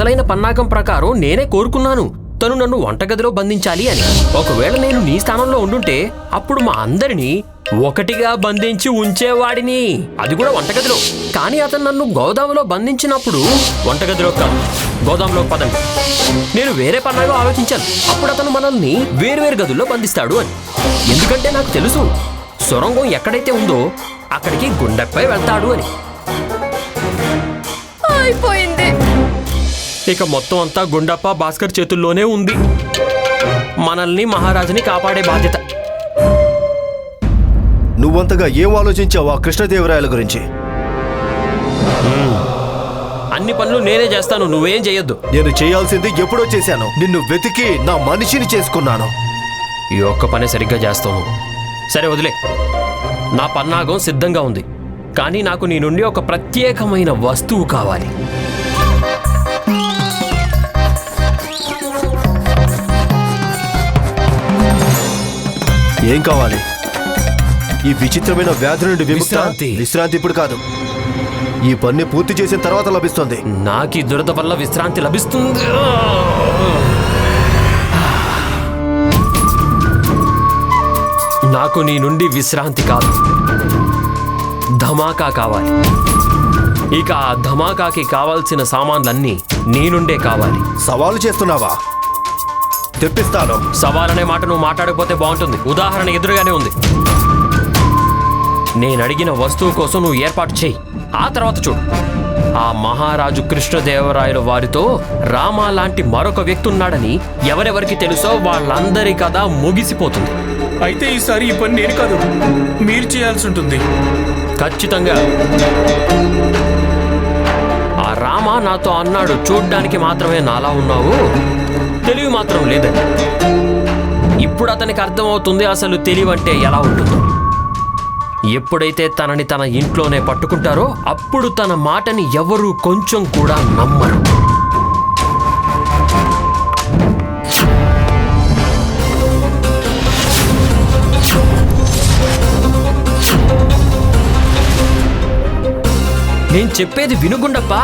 అసలైన పన్నాగం ప్రకారం నేనే కోరుకున్నాను. తను నన్ను వంటగదిలో బంధించాలి అని. ఒకవేళ నేను నీ స్థానంలో ఉండుంటే అప్పుడు మా అందరినీ ఒకటిగా బంధించి ఉంచేవాడిని. అది కూడా వంటగదిలో. కానీ అతను నన్ను గోదాములో బంధించినప్పుడు వంటగదిలో కాదు గోదాంలో పదండి. నేను వేరే పన్నాగం ఆలోచించాను. అప్పుడు అతను మనల్ని వేరువేరు గదుల్లో బంధిస్తాడు అని. ఎందుకంటే నాకు తెలుసు సొరంగం ఎక్కడైతే ఉందో అక్కడికి గుండెపై వెళ్తాడు అని. అయిపోయింది. ఇక మొత్తం అంతా గుండప్ప భాస్కర్ చేతుల్లోనే ఉంది. మనల్ని మహారాజుని కాపాడే బాధ్యత. నువ్వంతగా ఏం ఆలోచించావు ఆ కృష్ణదేవరాయల గురించి? అన్ని పనులు నేనే చేస్తాను నువ్వేం చేయొద్దు నేను చేయాల్సింది ఎప్పుడో చేశాను. నిన్ను వెతికి నా మనిషిని చేసుకున్నాను. ఈ ఒక్క పని సరిగ్గా చేస్తావు సరే వదిలే. నా పన్నాగం సిద్ధంగా ఉంది. కానీ నాకు నీ నుండి ఒక ప్రత్యేకమైన వస్తువు కావాలి. ఏం కావాలి? ఈ విచిత్రమైన వ్యాధి నుండి విముక్త విశ్రాంతి. విశ్రాంతి ఇప్పుడు కాదు. ఈ పని పూర్తి చేసిన తర్వాత లభిస్తుంది. నాకు ఈ దురద వల్ల విశ్రాంతి లభిస్తుంది. నాకు నీ నుండి విశ్రాంతి కాదు. ధమాకా కావాలి. ఇక ఆ ధమాకాకి కావాల్సిన సామాన్లన్నీ నీ నుండే కావాలి. సవాలు చేస్తున్నావా? తెప్పిస్తాను. సవాలనే మాట నువ్వు మాట్లాడకపోతే బాగుంటుంది. ఉదాహరణ ఎదురుగానే ఉంది. నేను అడిగిన వస్తువు కోసం నువ్వు ఏర్పాటు చేయి. ఆ తర్వాత చూడు. ఆ మహారాజు కృష్ణదేవరాయల వారితో రామ లాంటి మరొక వ్యక్తి ఉన్నాడని ఎవరెవరికి తెలుసో వాళ్ళందరి కథ ముగిసిపోతుంది. అయితే ఈసారి ఈ పని నేను కాదు మీరు చేయాల్సి ఉంటుంది. ఖచ్చితంగా. ఆ రామ నాతో అన్నాడు చూడ్డానికి మాత్రమే నాలా ఉన్నావు. తెలివి మాత్రం లేదండి. ఇప్పుడు అతనికి అర్థమవుతుంది అసలు తెలివంటే ఎలా ఉంటుందో. ఎప్పుడైతే తనని తన ఇంట్లోనే పట్టుకుంటారో అప్పుడు తన మాటని ఎవరూ కొంచెం కూడా నమ్మరు. నేను చెప్పేది వినుగుండప్ప.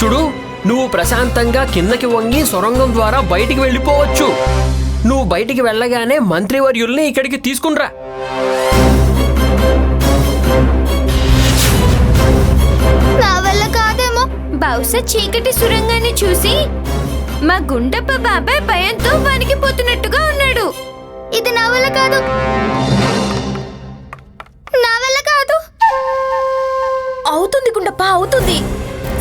చూడు నువ్వు ప్రశాంతంగా కిందకి వంగి సొరంగం ద్వారా బయటికి వెళ్ళిపోవచ్చు. నువ్వు బయటికి వెళ్ళగానే మంత్రివర్యుల్ని ఇక్కడికి తీసుకునిరా నా వల్ల కాదేమో. బహుశా చీకటి సురంగాన్ని చూసి. మా గుండప్ప బాబాయ్ భయంతో వణికిపోతున్నట్టుగా ఉన్నాడు. ఇది నా వల్ల కాదు. నా వల్ల కాదు. అవుతుంది గుండప్ప అవుతుంది.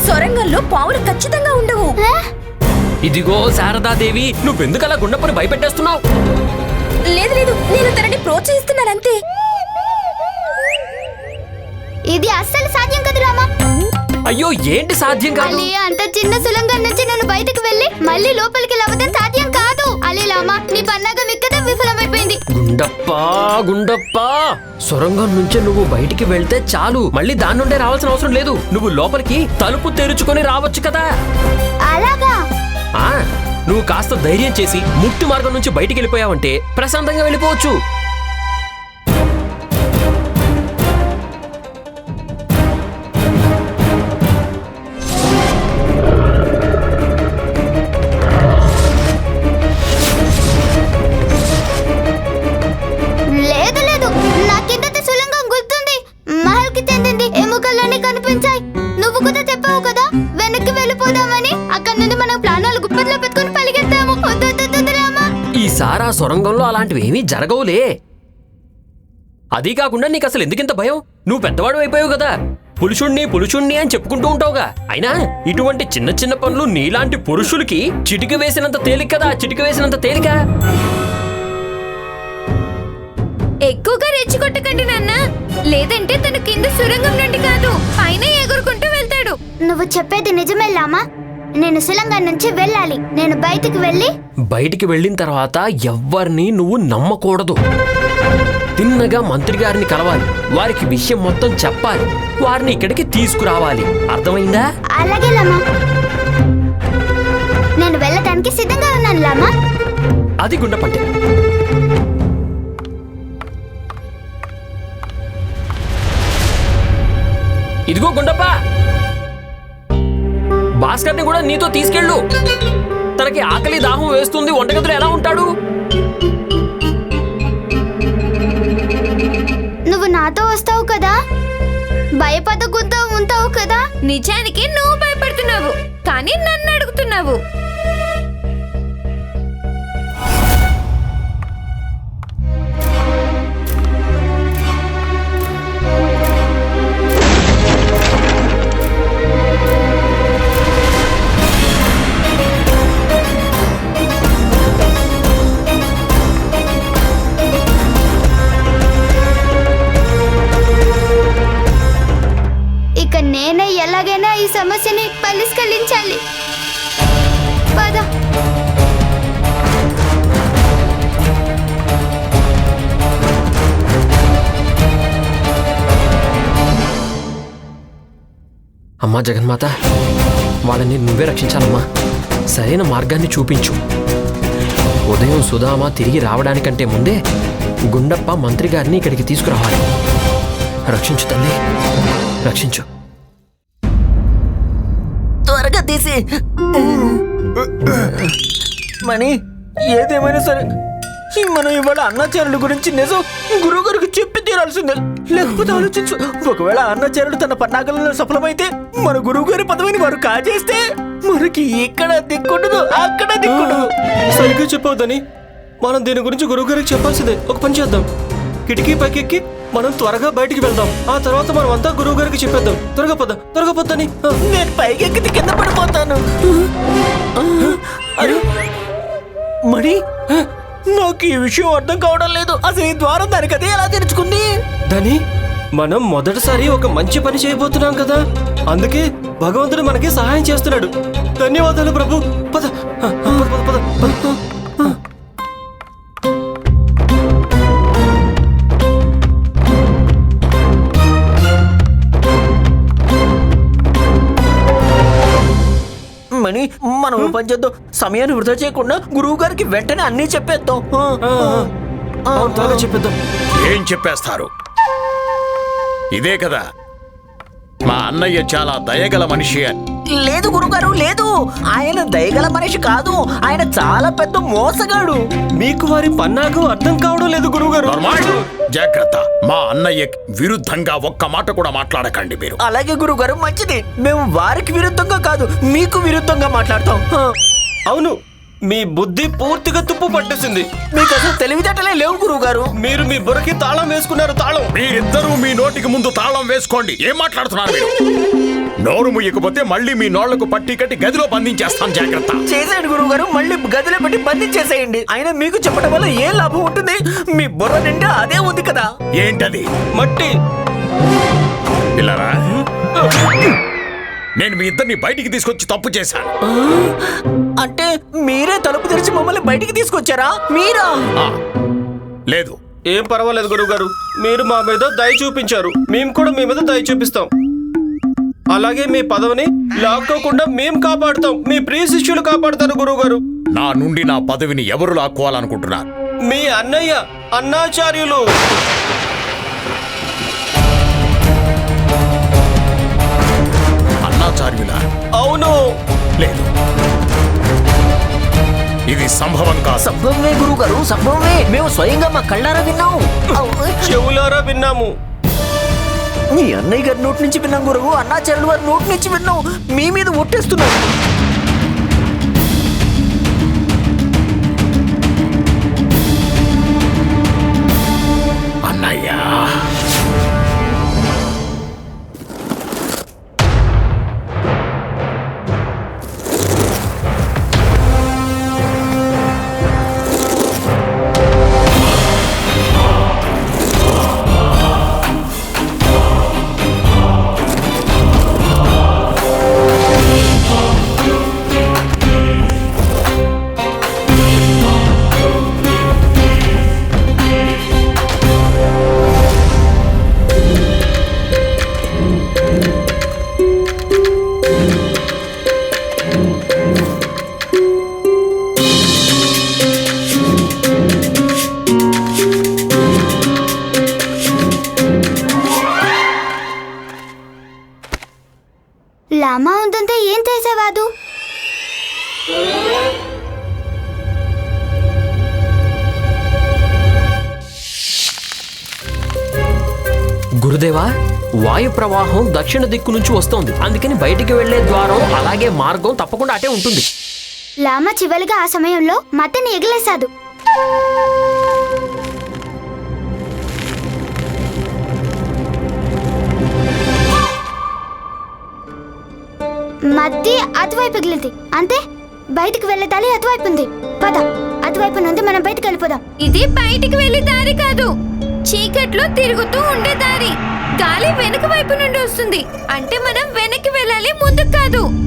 సొరంగంలో పావులు ఖచ్చితంగా ఉండవు. ఇదిగో శారదాదేవి నువ్వెందుకలా గుండప్పని భయపెట్టేస్తున్నావు? లేదు లేదు నేను తనని ప్రోత్సహిస్తున్నానంతే. ఇది అస్సలు సాధ్యం కాదు రామా. అయ్యో ఏంటి సాధ్యం కాదు? అలీ అంత చిన్న సులంగం నుంచి నేను బయటకు వెళ్ళి మళ్ళీ లోపలికి లవ్వడం సాధ్యం కాదు. అలీ లామా నీ పన్నాగం ఇక్కడే విఫలమైపోయింది. గుండప్ప గుండప్ప. సొరంగం నుంచి నువ్వు బయటికి వెళ్తే చాలు. మళ్ళీ దాని నుండే రావాల్సిన అవసరం లేదు. నువ్వు లోపలికి తలుపు తెరుచుకొని రావచ్చు కదా. అలాగా? ఆ నువ్వు కాస్త ధైర్యం చేసి ముక్తి మార్గం నుంచి బయటికి వెళ్ళిపోయావంటే ప్రశాంతంగా వెళ్ళిపోవచ్చు. సొరంగంలో అలాంటివి ఏమీ జరగవులే. అదీ కాకుండా నీకు అసలు ఎందుకింత భయం? నువ్వు పెద్దవాడు అయిపోయావు కదా. పురుషుణ్ణి పురుషుణ్ణి అని చెప్పుకుంటూ ఉంటావుగా. అయినా ఇటువంటి చిన్న చిన్న పనులు నీలాంటి పురుషులకి చిటిక వేసినంత తేలిక కదా చిటిక వేసినంత తేలిక? ఎక్కువగా రెచ్చికొట్టకండి నాన్న. లేదంటే తను కింద సురంగం నుండి కాదు పైన ఎగురుకుంటూ వెళ్తాడు. నువ్వు చెప్పేది నిజమే లామా. నేను సులంగం నుంచి వెళ్ళాలి. నేను బయటికి వెళ్ళి బయటికి వెళ్ళిన తర్వాత ఎవ్వరిని నువ్వు నమ్మకూడదు. తిన్నగా మంత్రి గారిని కలవాలి. వారికి విషయం మొత్తం చెప్పాలి. వారిని ఇక్కడికి తీసుకురావాలి. అర్థమైందా? అలాగే లామా. నేను వెళ్ళటానికి సిద్ధంగా ఉన్నాను లామా. అది గుండపంటే ఇదిగో గుండప్ప! భాస్కర్ని కూడా నీతో తీసుకెళ్ళు. తనకి ఆకలి దాహం వేస్తుంది. వంటగదిలో ఎలా ఉంటాడు? నువ్వు నాతో వస్తావు కదా? భయపడకుండా ఉంటావు కదా? నిజానికి నువ్వు భయపడుతున్నావు కానీ నన్ను అడుగుతున్నావు. ఈ సమస్యని పరిష్కరించాలి. పద. అమ్మా జగన్మాత వాళ్ళని నువ్వే రక్షించాలమ్మా. సరైన మార్గాన్ని చూపించు. ఉదయం సుధామ తిరిగి రావడానికంటే ముందే గుండప్ప మంత్రి గారిని ఇక్కడికి తీసుకురావాలి. రక్షించు తల్లి. రక్షించు. తీసి. మణి ఏదేమైనా సరే మనం ఇవాళ అన్నాచార్యుల గురించి నిజం గురువు గారికి చెప్పి తీరాల్సిందే. లేకపోతే ఆలోచించు. ఒకవేళ అన్నాచార్యుడు తన పన్నాగంలో సఫలమైతే మన గురువు గారి పదవిని వారు కాజేస్తే మనకి ఇక్కడ దిక్కుండదు అక్కడ దిక్కుండదు. సరిగ్గా చెప్పవద్దని మనం దీని గురించి గురువు గారికి చెప్పాల్సిందే. ఒక పని చేద్దాం. కిటికీ పైకెక్కి మనం త్వరగా బయటికి వెళ్దాం. ఆ తర్వాత మనం అంతా గురువు గారికి చెప్పేద్దాం. త్వరగా పద త్వరగా పొద్దని నేను పైకెక్కితే కింద పడిపోతాను. అరే మణి నాకు ఈ విషయం అర్థం కావడం లేదు. అసలు ఈ ద్వారం దానికి అదే ఎలా తెరుచుకుంది? దని మనం మొదటిసారి ఒక మంచి పని చేయబోతున్నాం కదా. అందుకే భగవంతుడు మనకి సహాయం చేస్తున్నాడు. ధన్యవాదాలు ప్రభు. పద పద పద. మనం ఓ పని చేద్దాం. సమయాన్ని వృధా చేయకుండా గురువు గారికి వెంటనే అన్నీ చెప్పేద్దాం. చెప్పేద్దాం. ఏం చెప్పేస్తారు? ఇదే కదా. మా అన్నయ్య చాలా దయగల మనిషి అని. లేదు గురుగారు లేదు. ఆయన దయగల మనిషి కాదు. ఆయన చాలా పెద్ద మోసగాడు. మీకు వారి పన్నాగం అర్థం కావడం లేదు గురువుగారు. నార్మల్? జాగ్రత్త. మా అన్నయ్య విరుద్ధంగా ఒక్క మాట కూడా మాట్లాడకండి మీరు. అలాగే గురుగారు మంచిది. మేము వారికి విరుద్ధంగా కాదు మీకు విరుద్ధంగా మాట్లాడతాం. అవును. మీ బుద్ధి పూర్తిగా తుప్పు పట్టేసింది. మీకు అసలు తెలివితేటలే లేవు గురువు గారు మీరు మీ బుర్రకి తాళం వేసుకున్నారు తాళం. మీరిద్దరూ మీ నోటికి ముందు తాళం వేసుకోండి. ఏం మాట్లాడుతున్నారు మీరు? నోరు ముయ్యకపోతే మళ్ళీ మీ నోళ్ళకు పట్టి కట్టి గదిలో బంధించేస్తాను జాగ్రత్త. చేసేయండి గురువు గారు మళ్ళీ గదిలో పెట్టి బంధించేసేయండి. అయినా మీకు చెప్పడం వల్ల ఏం లాభం ఉంటుంది? మీ బుర్ర నిండా అదే ఉంది కదా. ఏంటది? మట్టి. పిల్లరా? నేను మీ ఇద్దరిని బయటికి తీసుకొచ్చి తప్పు చేశాను. అంటే మీరే తలుపు తెరిచి మమ్మల్ని బయటికి తీసుకొచ్చారా? మీరా? లేదు. ఏం పర్వాలేదు గురువు గారు మీరు మా మీద దయ చూపించారు. మేము కూడా మీ మీద దయ చూపిస్తాం. అలాగే మీ పదవిని లాక్కోకుండా మేము కాపాడుతాం. మీ ప్రియ శిష్యులు కాపాడుతారు గురువు గారు నా నుండి నా పదవిని ఎవరు లాక్కోవాలనుకుంటున్నారు? మీ అన్నయ్య అన్నాచార్యులు. అన్నాచార్యుల అవును. లేదు. ఇది సంభవం కాదు. సంభవమే గురువు గారు సంభవమే మేము స్వయంగా మా కళ్ళారా విన్నాం. చెవులారా విన్నాము. మీ అన్నయ్య గారి నోటి నుంచి విన్నాం గురువు అన్నాచార్యులు వారి నోటి నుంచి విన్నాం. మీ మీద ఒట్టేస్తున్నాం. గురుదేవా వాయు ప్రవాహం దక్షిణ దిక్కు నుంచి వస్తోంది. అందుకని బయటికి వెళ్ళే ద్వారం అలాగే మార్గం తప్పకుండా అటే ఉంటుంది. లామా చివరిగా ఆ సమయంలో మతని ఎగిలేశాడు మట్టి అటువైపు ఎగిలింది. అంతే బయటికి వెళ్ళే దారి అటువైపు ఉంది. పద అటువైపు నుండి మనం బయటికి వెళ్ళిపోదాం. ఇది బయటికి వెళ్ళే దారి కాదు. చీకట్లో తిరుగుతూ ఉండే దారి. గాలి వెనుక వైపు నుండి వస్తుంది. అంటే మనం వెనక్కి వెళ్ళాలి ముందుకు కాదు.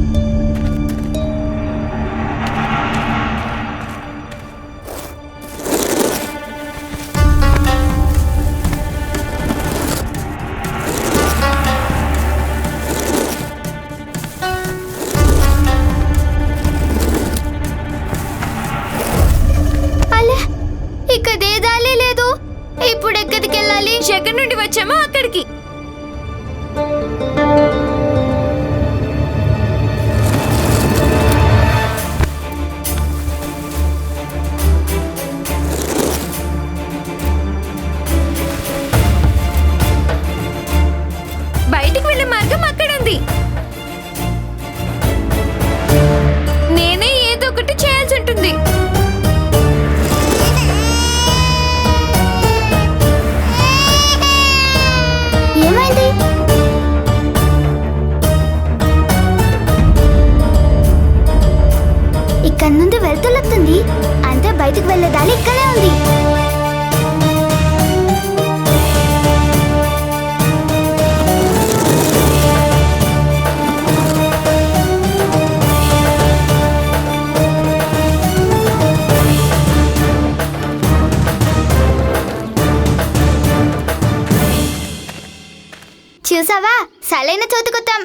సరైన చోటుకొత్తాం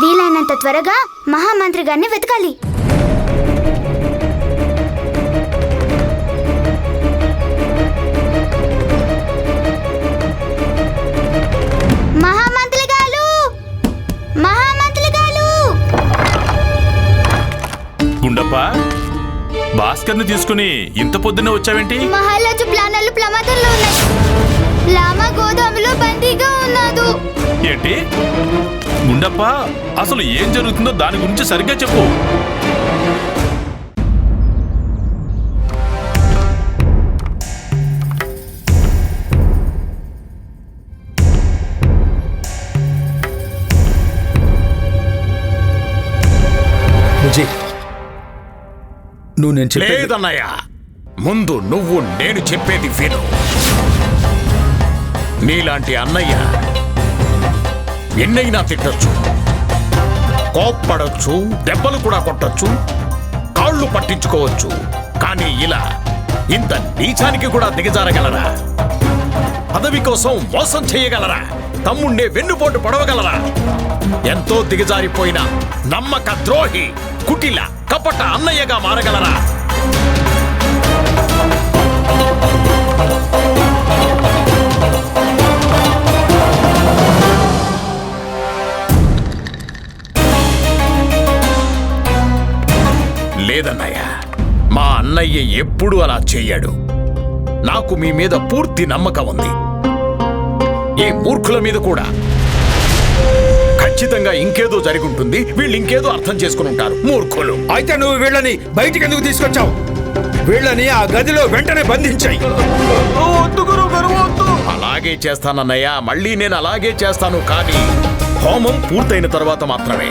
వీలైనంత త్వరగా మహామంత్రి గారిని వెతకాలి. గుండప్ప భాస్కర్ని తీసుకుని ఇంత పొద్దున్నే వచ్చావేంటి? మహారాజు ప్లానాలు ప్రమాదంలో ఉన్నాయి. లామా గోదాములో ఏంటి? గుండప్ప అసలు ఏం జరుగుతుందో దాని గురించి సరిగ్గా చెప్పు. నువ్వు నేను చెప్పేది లేదన్నయ్య ముందు నువ్వు నేను చెప్పేది విను. నీలాంటి అన్నయ్య ఎన్నైనా తిట్టొచ్చు. కోప్పడొచ్చు దెబ్బలు కూడా కొట్టొచ్చు కాళ్ళు పట్టించుకోవచ్చు. కానీ ఇలా ఇంత నీచానికి కూడా దిగజారగలరా? పదవి కోసం మోసం చేయగలరా? తమ్ముండే వెన్నుపోటు పడవగలరా? ఎంతో దిగజారిపోయిన నమ్మక ద్రోహి కుటిల కపట అన్నయ్యగా మారగలరా? లేదన్నయ్య. మా అన్నయ్య ఎప్పుడూ అలా చెయ్యడు. నాకు మీ మీద పూర్తి నమ్మకం ఉంది. ఈ మూర్ఖుల మీద కూడా. ఖచ్చితంగా ఇంకేదో జరిగి ఉంటుంది వీళ్ళు ఇంకేదో అర్థం చేసుకుని ఉంటారు. మూర్ఖులు. అయితే నువ్వు వీళ్ళని బయటికి ఎందుకు తీసుకొచ్చావు? వీళ్ళని ఆ గదిలో వెంటనే బంధించాయి. అలాగే చేస్తానన్నయ్య. మళ్ళీ నేను అలాగే చేస్తాను కానీ హోమం పూర్తయిన తర్వాత మాత్రమే.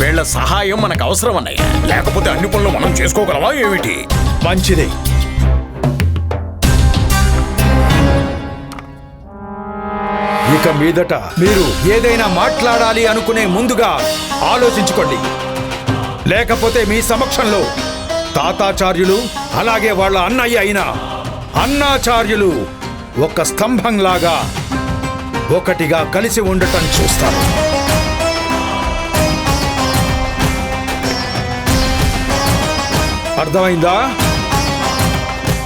వీళ్ళ సహాయం మనకు అవసరం అన్నయ్య లేకపోతే అన్ని పనులు మనం చేసుకోగలవా ఏమిటి? మంచిది. ఇక మీదట మీరు ఏదైనా మాట్లాడాలి అనుకునే ముందుగా ఆలోచించుకోండి. లేకపోతే మీ సమక్షంలో తాతాచార్యులు అలాగే వాళ్ళ అన్నయ్య అయిన అన్నాచార్యులు ఒక స్తంభంలాగా ఒకటిగా కలిసి ఉండటం చూస్తారు. అర్థమైందా?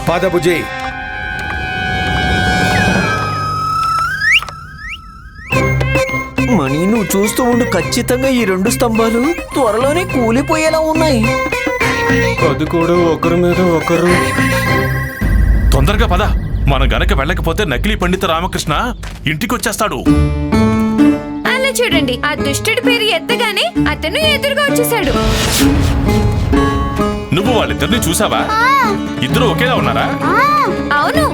పదబుజీ మణి నువ్వు చూస్తూ ఉండు ఖచ్చితంగా ఈ రెండు స్తంభాలు త్వరలోనే కూలిపోయేలా ఉన్నాయి. అది కూడా ఒకరి మీద ఒకరు. తొందరగా పద. మనం గనక వెళ్ళకపోతే నకిలీ పండిత రామకృష్ణ ఇంటికి వచ్చేస్తాడు అలా చూడండి ఆ దుష్టుడి పేరు ఎత్తగానే అతను ఎదురుగా వచ్చేసాడు నువ్వు వాళ్ళిద్దరిని చూసావా? ఇద్దరు ఒకేలా ఉన్నారా? అవును.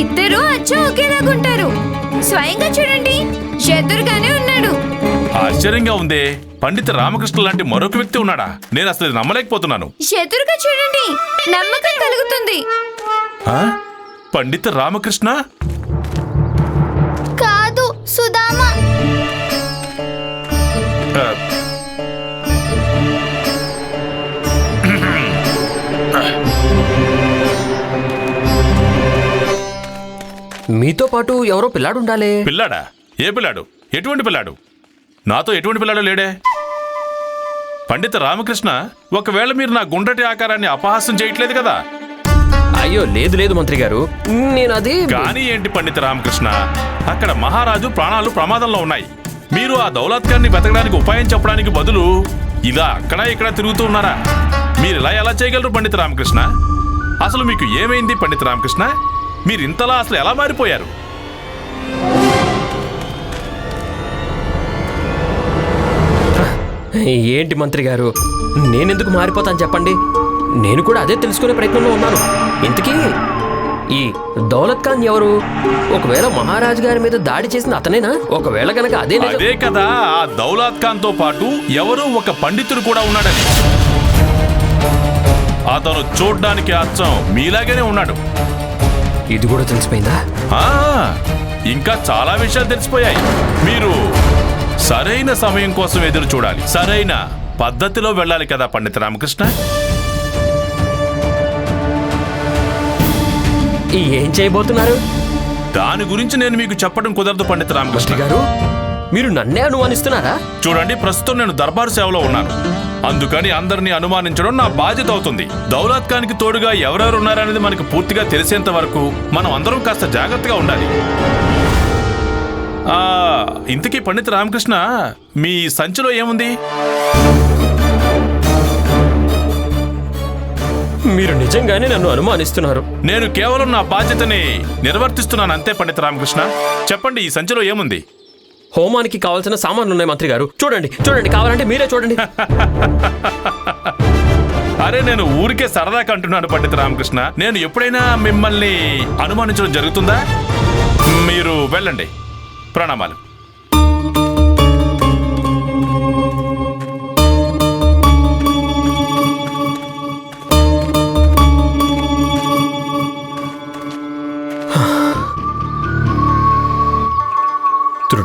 ఇద్దరు అచ్చం ఒకేలాగుంటారు స్వయంగా చూడండి. ఎదురుగానే ఉన్నాడు. ఆశ్చర్యంగా ఉందే. పండిత రామకృష్ణ లాంటి మరొక వ్యక్తి ఉన్నాడా? నేను అసలు నమ్మలేకపోతున్నాను. ఎదురుగా చూడండి. నమ్మకం కలుగుతుంది? పండిత రామకృష్ణ? కాదు. మీతో పాటు ఎవరో పిల్లాడుండాలే. పిల్లాడా? ఏ పిల్లాడు? ఎటువంటి పిల్లాడు? నాతో ఎటువంటి పిల్లాడు లేడే? పండిత రామకృష్ణ ఒకవేళ మీరు నా గుండ్రటి ఆకారాన్ని అపహాస్యం చేయట్లేదు కదా? అయ్యో లేదు లేదు మంత్రి గారు. నేను అది కానీ ఏంటి పండిత రామకృష్ణ? అక్కడ మహారాజు ప్రాణాలు ప్రమాదంలో ఉన్నాయి. మీరు ఆ దౌలత్కాన్ని వెతకడానికి ఉపాయం చెప్పడానికి బదులు ఇలా అక్కడ ఇక్కడ తిరుగుతూ ఉన్నారా? మీరు ఇలా ఎలా చేయగలరు పండిత రామకృష్ణ? అసలు మీకు ఏమైంది పండిత రామకృష్ణ? మీరు ఇంతలా అసలు ఎలా మారిపోయారు? ఏంటి మంత్రి గారు? నేనెందుకు మారిపోతాను చెప్పండి? నేను కూడా అదే తెలుసుకునే ప్రయత్నంలో ఉన్నాను. ఇంతకీ ఈ దౌలత్ ఖాన్ ఎవరు? ఒకవేళ మహారాజు గారి మీద దాడి చేసిన అతనేనా? ఒకవేళ గనక అదే అదే కదా ఆ దౌలాత్ ఖాన్తో పాటు ఎవరో ఒక పండితుడు కూడా ఉన్నాడని. అతను చూడ్డానికి అచ్చం మీలాగానే ఉన్నాడు. ఇది కూడా తెలిసిపోయిందా? ఆ ఇంకా చాలా విషయాలు తెలిసిపోయాయి. మీరు సరైన సమయం కోసం ఎదురు చూడాలి. సరైన పద్ధతిలో వెళ్ళాలి కదా పండిత రామకృష్ణ? ఏం చేయబోతున్నారు? దాని గురించి నేను మీకు చెప్పడం కుదరదు పండిత రామకృష్ణ. గారు మీరు నన్నే అనుమానిస్తున్నారా? చూడండి ప్రస్తుతం నేను దర్బారు సేవలో ఉన్నాను. అందుకని అందరినీ అనుమానించడం నా బాధ్యత అవుతుంది. దౌలత్ ఖాన్కి తోడుగా ఎవరెవరు ఉన్నారనేది మనకు పూర్తిగా తెలిసేంత వరకు మనం అందరం కాస్త జాగ్రత్తగా ఉండాలి. ఇంతకీ పండిత రామకృష్ణ మీ సంచిలో ఏముంది? మీరు నిజంగానే నన్ను అనుమానిస్తున్నారు. నేను కేవలం నా బాధ్యతని నిర్వర్తిస్తున్నాను అంతే పండిత రామకృష్ణ. చెప్పండి ఈ సంచిలో ఏముంది? హోమానికి కావాల్సిన సామాన్లు ఉన్నాయి మంత్రి గారు. చూడండి చూడండి కావాలంటే మీరే చూడండి. అరే నేను ఊరికే సరదాగా అంటున్నాను పండిత రామకృష్ణ. నేను ఎప్పుడైనా మిమ్మల్ని అనుమానించడం జరుగుతుందా? మీరు వెళ్ళండి. ప్రణామాలు.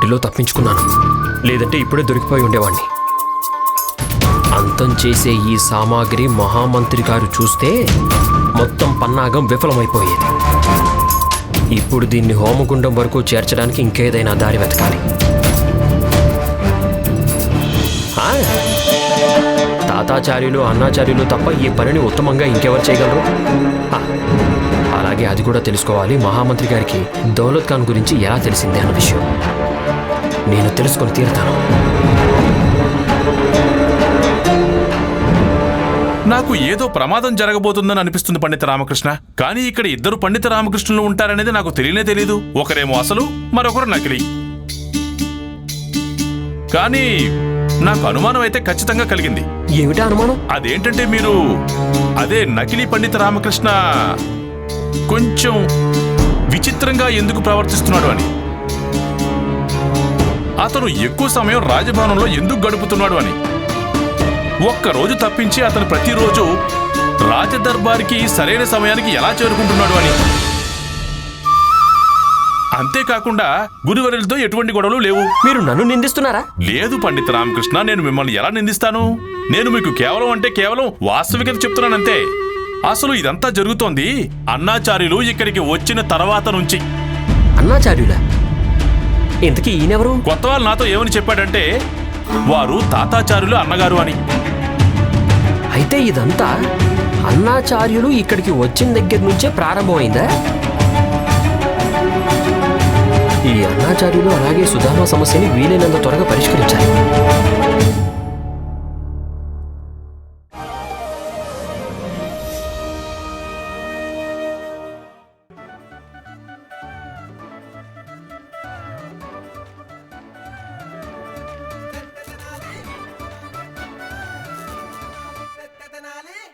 త్రుటిలో తప్పించుకున్నాను. లేదంటే ఇప్పుడే దొరికిపోయి ఉండేవాణ్ణి. అంతం చేసే ఈ సామాగ్రి మహామంత్రి గారు చూస్తే మొత్తం పన్నాగం విఫలమైపోయేది. ఇప్పుడు దీన్ని హోమగుండం వరకు చేర్చడానికి ఇంకేదైనా దారి వెతకాలి. తాతాచార్యులు అన్నాచార్యులు తప్ప ఈ పనిని ఉత్తమంగా ఇంకెవరు చేయగలరు? అలాగే అది కూడా తెలుసుకోవాలి మహామంత్రి గారికి. దౌలత్ ఖాన్ గురించి ఎలా తెలిసిందే అన్న విషయం. నేను తెలుసుకొని తీరుతాను. నాకు ఏదో ప్రమాదం జరగబోతుందని అనిపిస్తుంది పండిత రామకృష్ణ. కానీ ఇక్కడ ఇద్దరు పండిత రామకృష్ణులు ఉంటారనేది నాకు తెలియనే తెలియదు ఒకరేమో అసలు మరొకరు నకిలీ. కానీ నాకు అనుమానం అయితే ఖచ్చితంగా కలిగింది. ఏమిటా అనుమానం? అదేంటంటే మీరు అదే నకిలీ పండిత రామకృష్ణ కొంచెం విచిత్రంగా ఎందుకు ప్రవర్తిస్తున్నాడు అని. అతను ఎక్కువ సమయం రాజభవనంలో ఎందుకు గడుపుతున్నాడు అని. ఒక్క రోజు తప్పించి అతను ప్రతిరోజు రాజదర్బార్కి సరైన సమయానికి ఎలా చేరుకుంటున్నాడు అని. అంతేకాకుండా గురువరులతో ఎటువంటి గొడవలు లేవు. మీరు నన్ను నిందిస్తున్నారా? లేదు పండిత రామకృష్ణ నేను మిమ్మల్ని ఎలా నిందిస్తాను? నేను మీకు కేవలం అంటే కేవలం వాస్తవికత చెప్తున్నానంతే. అసలు ఇదంతా జరుగుతోంది అన్నాచార్యులు ఇక్కడికి వచ్చిన తర్వాత నుంచి. అన్నాచార్యులా? ఇంతకీ ఈయనెవరు? కొత్త వాళ్ళు నాతో ఏమని చెప్పాడంటే వారు తాతాచార్యులు అన్నగారు అని. అయితే ఇదంతా అన్నాచార్యులు ఇక్కడికి వచ్చిన దగ్గర నుంచే ప్రారంభమైందా? ఈ అన్నాచార్యులు అలాగే సుధామ సమస్యని వీలైనంత త్వరగా పరిష్కరించాలి.